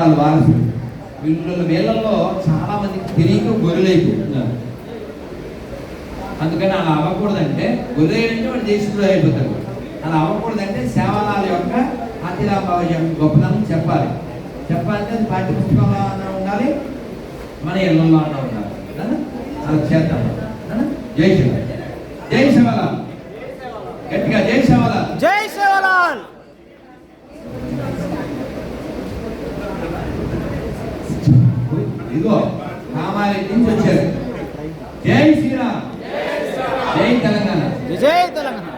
వారసులు వీళ్ళ వీళ్ళల్లో చాలా మందికి తెలియక గొర్రెలైపోతున్నారు. అందుకని అలా అవ్వకూడదంటే గొర్రెలంటే వాడు దేశంలో అయిపోతారు. అలా అవ్వకూడదంటే సేవలాల యొక్క అతిరాభావ గొప్పదనం చెప్పాలి. చెప్పాలంటే అది పాఠ్య పుస్తకంలో అన్నా ఉండాలి మన ఇళ్ళల్లో అన్నా ఉండాలి. అలా చేద్దాం. జై శివ జై శివలాల్ కామారెడ్డి నుంచి వచ్చారు జై శ్రీరామ్. జై తెలంగాణ. జై తెలంగాణ.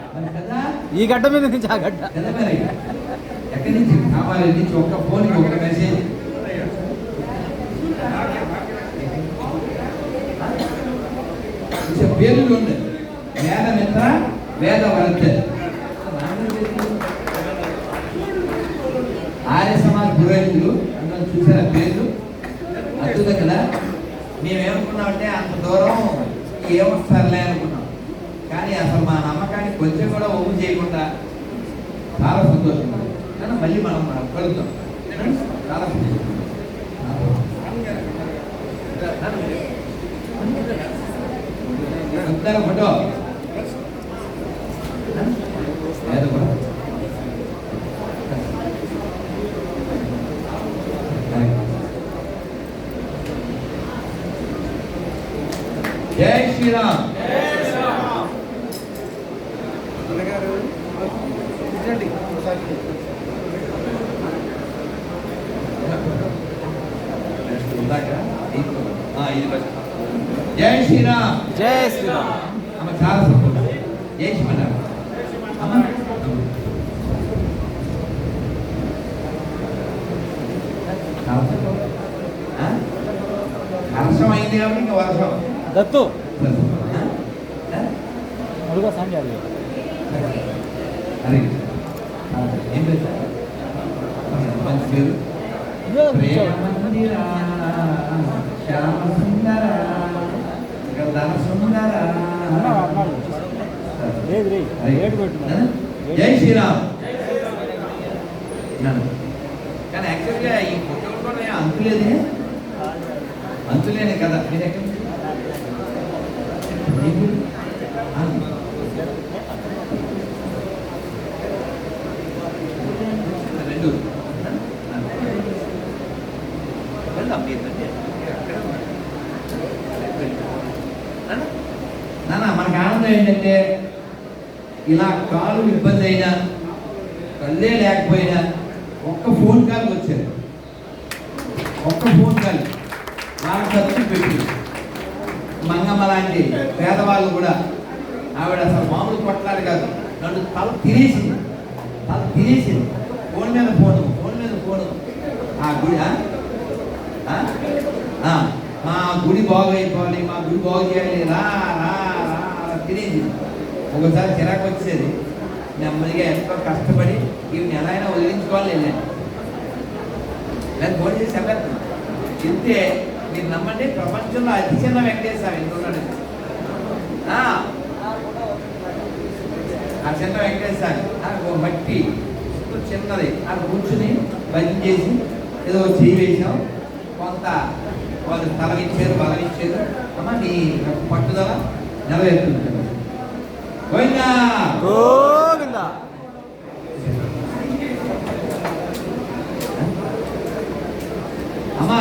ఈ గడ్డ మీద నుంచి ఆ గడ్డ. ఎక్కడి నుంచి? కామారెడ్డి నుంచి ఒక్క ఫోన్ ఒక్క మెసేజ్ పేర్లు ఉంది వేద మిత్ర వేద వరద ఆర్య సమాజ్ పురోహితులు అందరం చూసారా పేర్లు? అద్భుతం కదా? మేమేమనుకున్నామంటే అంత దూరం ఏమొస్తారులే అనుకున్నాం కానీ అసలు మా నమ్మకానికి కొంచెం కూడా ఒమ్ము చేయకుండా చాలా సంతోషం కానీ మళ్ళీ మనం కలుద్దాం చాలా సంతోషం అందరం ఫోటో లేదు కూడా. జై శ్రీరామ్. జై శ్రీరామ్ జై శ్రీరామ్ అమ్మ చాలా సంతోషం జై. ఆ? హర్షం అయింది కాబట్టి ఇంకా వర్షం దత్తు? అడుగా సంజయ్ జై శ్రీరామ్. కానీ యాక్చువల్గా ఈ ఫోటోలు కూడా ఏం అంతులేదే అంతులేనే కదా మీరు ఎక్కడ నుంచి? మీకు? ఆ. రెండు వెళ్దాం మీరు రండి. నాన్న, నాన్న మనకు ఆనందం ఏంటంటే ఇలా కాలు ఇబ్బంది అయినా కళ్ళే లేకపోయినా ఒక్క ఫోన్ కాల్ వచ్చారు. ఒక్క ఫోన్ కాల్. వాళ్ళ ఖర్చు పెట్టి మంగమ్మ లాంటి పేదవాళ్ళు కూడా ఆవిడ అసలు మామూలు కొట్లాడు కాదు. నన్ను తల తినేసింది. తల తినేసింది. ఫోన్ మీద ఫోను ఫోన్ మీద ఫోను. ఆ గుడి మా గుడి బాగైపోవాలి మా గుడి బాగు చేయాలి రా రా రా తినేసింది. ఒకసారి చిరాకు వచ్చేది. నెమ్మదిగా ఎంతో కష్టపడి ఇవి ఎలా అయినా వదిలించుకోవాలి వెళ్ళాను నేను ఫోన్ చేసి చెప్పేస్తున్నా చెప్తే మీరు నమ్మండి ప్రపంచంలో అతి చిన్న వెంకటేశ్వర ఎందుకున్నాడు ఆ. చిన్న వెంకటేశ్వర ఒక మట్టి చిన్నది. ఆ కూర్చుని భజన చేసి ఏదో చేయి వేసాం కొంత వాళ్ళు తల ఇచ్చారు బలం ఇచ్చారు అమ్మ నీ పట్టుదల నెరవేరుతుంది. పోయిందా? గోవిందా అమ్మా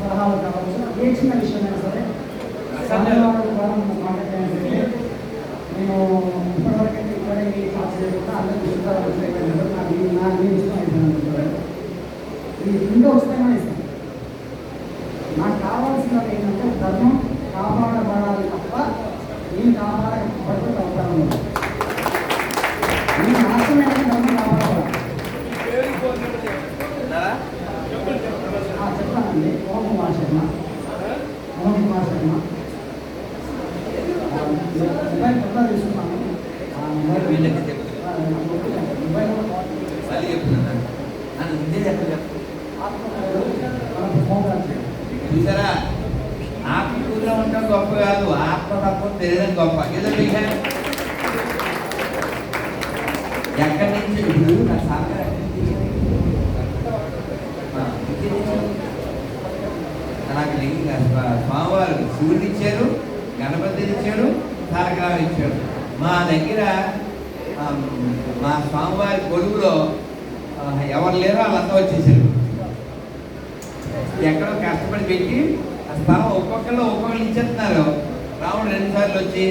సలహాలు కావచ్చు. ఏ చిన్న విషయమైనా సరే సందేహాల ద్వారా మనం నేను ఇప్పటివరకైతే ఇక్కడ ఈ క్లాస్ చేయకుండా అందరికీ ఉత్తరాలు నాకు నా నేను ఇష్టం అయిపోయింది. ఈ రెండో ఉచితంగా ఇస్తాను నాకు కావాల్సినది ఏంటంటే ధర్మం కాపాడబడాలి తప్ప నేను కాపాడబడితే అవసరం లేదు నేను నాశనమైన కూడా తీసుకున్నాను చూసారా ఆత్మకూరులో ఉండడం గొప్ప కాదు ఆత్మ తత్వం తెలియడం గొప్ప. ఏదో ఎక్కడి నుంచి? ఇప్పుడు నా సాగర్ నాకు లింగ స్వామివారు శివుడిని ఇచ్చారు గణపతిని ఇచ్చాడు తారకరావు ఇచ్చాడు. మా దగ్గర మా స్వామివారి గొడుగులో ఎవరు లేరో వాళ్ళంతా వచ్చేసారు. ఎక్కడో కష్టపడి పెట్టి ఆ స్థలం ఒక్కొక్కరు ఒక్కొక్కరు ఇచ్చేస్తున్నారు. రాముడు రెండు సార్లు వచ్చి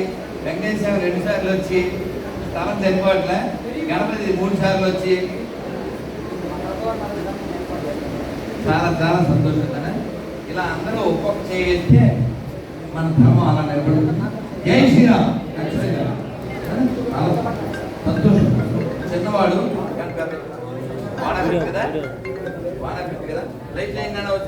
వెంకటేశ్వర రెండు సార్లు వచ్చి స్థలం సరిపోవట్లే. గణపతి మూడు సార్లు వచ్చి. చాలా చాలా సంతోషం కదా. ఇలా అందరూ ఒక్కొక్క చేస్తే మన ధర్మం అలా నిలబడుతున్నా జై శ్రీరామ్. సంతోషం చిన్నవాడు వాడ కదా? వాడ కదా? లైట్ లైన్ ఒకసారి